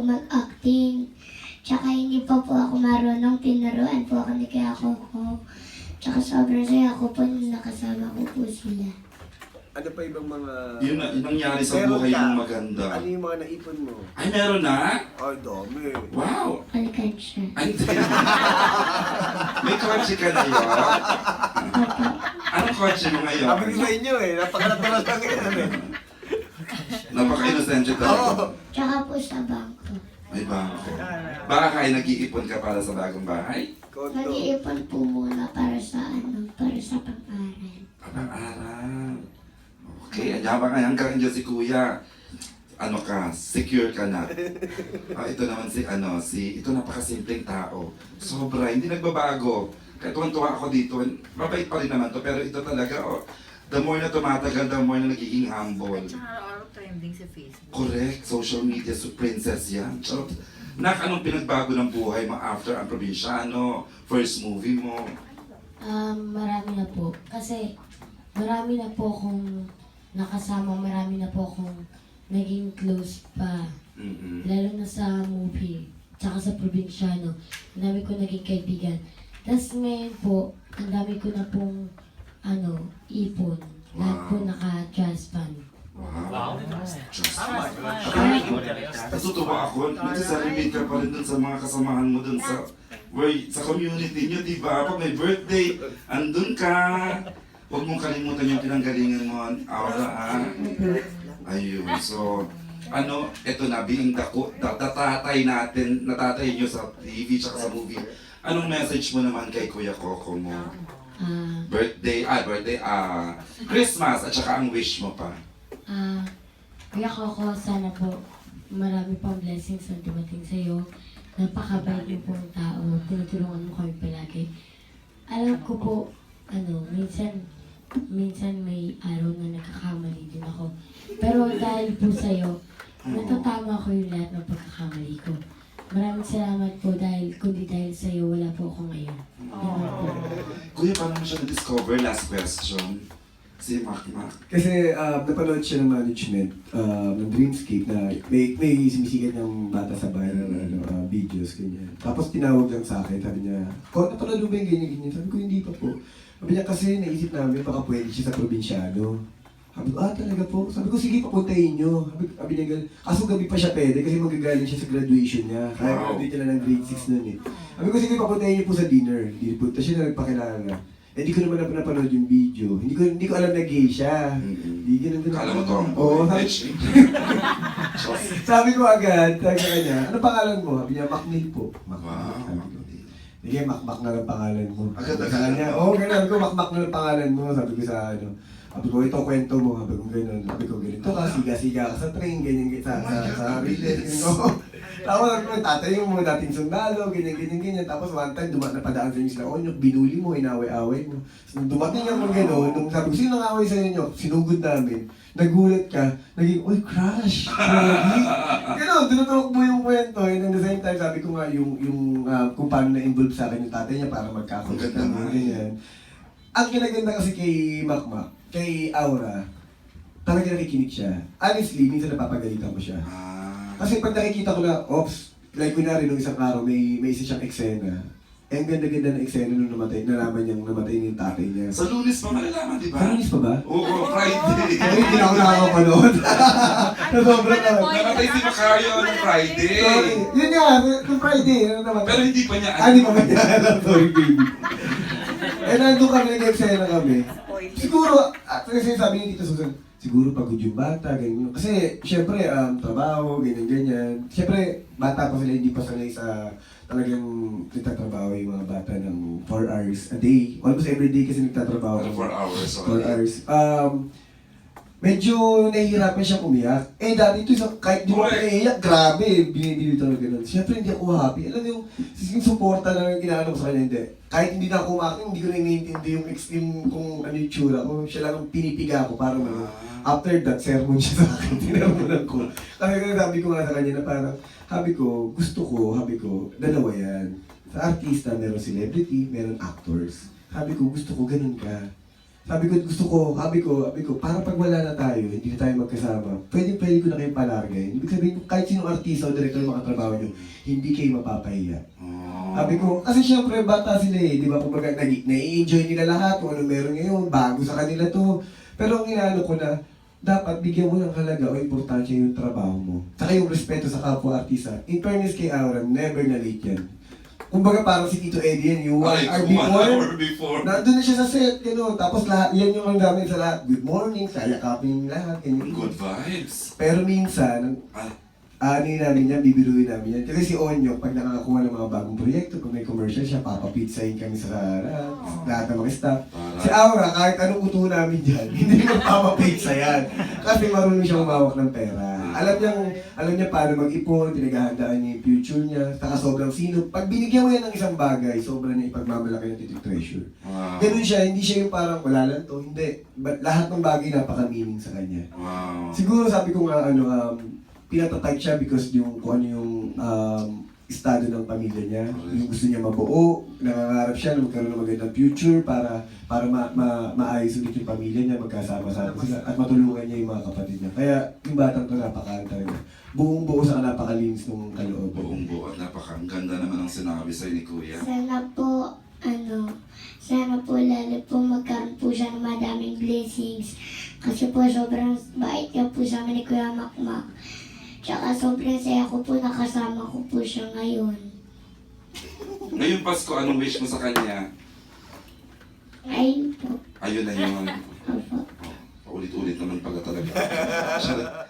po mag-acting. Tsaka hindi pa po ako marunong. Tinuruan po ako ni Kaya Coco. Tsaka sobrang saya ko po nung nakasama ko po sila. Ano pa ibang mga... Yun na, nangyari sa Meron buhay ka. mong maganda. Ano yung mga naipon mo? Ay, meron na? Ay, dami. Wow! Alkansya. Ay, hindi. May kotse ka na yun? Anong kotse mo ngayon? Sabi ko sa inyo eh, napaka-natural lang yan eh. Napaka-innocent Oo. talaga. Tsaka po sa bangko. May bangko. Bahay, nag-iipon ka para sa bagong bahay? Nag-iipon po muna para sa ano, para sa pang-aral. Kapag-aral. Okay, habang hanggang dyan si Kuya, ano ka, secure ka na. Ah, ito naman si, ano, si, ito napakasimpleng tao. Sobra, hindi nagbabago. Kahit tuwan-tuwa ako dito, mabait pa rin naman to, pero ito talaga, oh, the more na tumatagal, the more na nagiging humble. At saka araw-araw trending sa Facebook. Correct, social media, so princess yan. Charot. Nak, anong pinagbago ng buhay mo after ang probinsyano, first movie mo? Um, marami na po. Kasi marami na po akong nakasama, marami na po akong naging close pa. Mm-mm. Lalo na sa movie, tsaka sa probinsyano. Ang dami ko naging kaibigan. Tapos ngayon po, ang dami ko na pong ano, ipon. Lahat po Wow. naka-trust fund. Wow. Natutuwa ako, nagsasalimit ka pa rin dun sa mga kasamahan mo dun sa where, sa community nyo, di ba? Pag may birthday, andun ka. Huwag mong kalimutan yung pinanggalingan mo, Aura, ah. Ayun, so, ano, eto na, being dako, da- datatay natin, natatay nyo sa TV tsaka sa movie. Anong message mo naman kay Kuya Coco mo? Ah, Birthday, ah, birthday, ah, Christmas, at saka ang wish mo pa. Ah, Kuya Coco, sana po marami pang blessings ang dumating sa iyo. Napakabait niyo pong tao. Tinutulungan mo kami palagi. Alam ko po, ano, minsan, minsan may araw na nagkakamali din ako. Pero dahil po sa iyo, natatama ko yung lahat ng pagkakamali ko. Maraming salamat po dahil kundi dahil sa iyo, wala po ako ngayon. Kuya, paano mo siya na-discover? Last question. Si Mac Mac. Kasi uh, napanood siya ng management uh, ng Dreamscape na may, may sumisigat ng bata sa viral ano, uh, videos, ganyan. Tapos tinawag lang sa akin, sabi niya, Ko, napanood mo ba yung ganyan, ganyan? Sabi ko, hindi pa po. Sabi niya, kasi naisip namin, baka pwede siya sa probinsyano. Sabi ko, ah, talaga po? Sabi ko, sige, papuntahin niyo. Sabi, sabi niya, ganun. kaso gabi pa siya pwede kasi magagaling siya sa graduation niya. Kaya Wow. graduate niya na ng grade 6 nun eh. Sabi ko, sige, papuntahin niyo po sa dinner. Hindi po, tapos siya na nagpakilala. Eh, hindi ko naman na napanood yung video. Hindi ko hindi ko alam na gay siya. Hindi ganun ganun. Kala mo to ang Oo, sabi, sabi ko agad, sabi ko kanya, ano pangalan mo? Sabi niya, Macnil po. Macnil. Wow. Sabi Sige, Macmac na lang pangalan mo. Agad, Sabi agad. Sa kanya, oo, oh, ganun. Sabi ko, Macmac na lang pangalan mo. Sabi ko sa ano. Sabi ko, ito kwento mo. Sabi ko, ganun. Sabi ko, ganito ka, siga-siga ka sa train, ganyan, ganyan, sa, sa, sa release. Tapos sabi ko, tatay mo, dating sundalo, ganyan, ganyan, ganyan. Tapos one time, dumat na padaan sa inyo sila, oh, nyok, binuli mo, inaway-away mo. So, nung dumating ako gano'n, nung sabi ko, sino nang away sa inyo? Sinugod namin. Nagulat ka, naging, oy, crush! Gano'n, tinuturok mo yung kwento. And at the same time, sabi ko nga, yung, yung ah, kung paano na-involve sa akin yung tatay niya para magkakagulat Ang ganda nga. ganyan. Ang kinaganda kasi kay Makmak, kay Aura, talaga nakikinig siya. Honestly, minsan napapagalitan ko siya. Ah. Kasi pag nakikita ko na, ops, like kunwari nung isang araw, may, may isa siyang eksena. Eh, ang ganda-ganda ng eksena nung namatay, nalaman niyang namatay yung tatay niya. Sa lunes pa malalaman, di ba? Karanis pa ba? Oo, Friday. Ay, hindi na ako nakakapanood. Nasobra na. Namatay si Macario ng Friday. Sorry. Yun nga, nung Friday, ano naman. Pero hindi pa niya Ah, hindi pa niya alam? Sorry, baby. Eh, nandun kami, nag-eksena kami. Siguro, at kasi sabi niya dito Susan, siguro pagod yung bata, ganyan. Kasi, syempre, um, trabaho, ganyan-ganyan. Syempre, bata pa sila, hindi pa sanay sa talagang nagtatrabaho yung mga bata ng 4 hours a day. Almost every day kasi nagtatrabaho. Ano, four hours 4 already. hours. Um, medyo nahihirapan siya umiyak. Eh, dati ito, kahit di mo naiiyak, grabe, binibili talaga nun. Siyempre, hindi ako happy. Alam mo yung, yung suporta na yung ginagawa ko sa kanya, hindi. Kahit hindi na ako umakin, hindi ko na iniintindi yung extreme kung ano yung tsura ko. Siya lang ang pinipiga ko, parang ano. Ah. After that, sermon siya sa akin, tinarmunan ko. Kasi kaya sabi ko nga sa kanya na parang, sabi ko, gusto ko, sabi ko, dalawa yan. Sa artista, meron celebrity, meron actors. Sabi ko, gusto ko ganun ka. Sabi ko, gusto ko, sabi ko, sabi ko, para pag wala na tayo, hindi na tayo magkasama, pwede, pwede ko na kayong palargayin. Ibig sabihin, kahit sinong artista o director yung makatrabaho nyo, hindi kayo mapapahiya. Oh. Sabi ko, kasi syempre bata sila eh, di ba? Kumbaga, nai-enjoy nila lahat, kung ano meron ngayon, bago sa kanila to. Pero ang inaano ko na, dapat bigyan mo ng halaga o importansya yung trabaho mo. Saka yung respeto sa kapwa-artista. In fairness kay Auron, never na late yan. Kumbaga parang si Tito Eddie yan, yung one Ay, hour one before, hour before. nandun na siya sa set, gano'n. Tapos lahat, yan yung ang gamit sa lahat. Good morning, sayakapin yung lahat. ganyan. Good vibes. Pero minsan, Ah, ano namin yan, bibiruin namin yan. Kasi si Onyo, pag nakakakuha ng mga bagong proyekto, kung may commercial siya, papapizzahin kami sa harap, lahat ng mga staff. para. Si Aura, kahit anong uto namin dyan, hindi magpapapizza yan. Kasi marunong siyang umawak ng pera. Alam niya, alam niya paano mag-ipon, pinaghahandaan niya yung future niya, saka sobrang sino. Pag binigyan mo yan ng isang bagay, sobrang niya ipagmamalaki ng titik treasure. Wow. Ganun siya, hindi siya yung parang wala lang to, hindi. But lahat ng bagay napaka-meaning sa kanya. Wow. Siguro sabi ko nga ano, um, pinatatag siya because yung kung ano yung um, estado ng pamilya niya, yung gusto niya mabuo, nangangarap siya na magkaroon ng magandang future para para ma, ma, maayos ulit yung pamilya niya, magkasama-sama sila, at matulungan niya yung mga kapatid niya. Kaya yung batang to napakaan talaga. Buong buo sa napakalinis ng kalooban. Buong buo at napaka ang ganda naman ang sinabi sa'yo ni Kuya. Sana po, ano, sana po lalo po magkaroon po siya ng madaming blessings. Kasi po sobrang bait niya po sa amin ni Kuya Makmak. Tsaka sobrang saya ko po nakasama ko po siya ngayon. Ngayong Pasko, anong wish mo sa kanya? Ayun po. Ayun na yun. Opo. Paulit-ulit naman pala talaga. Charot.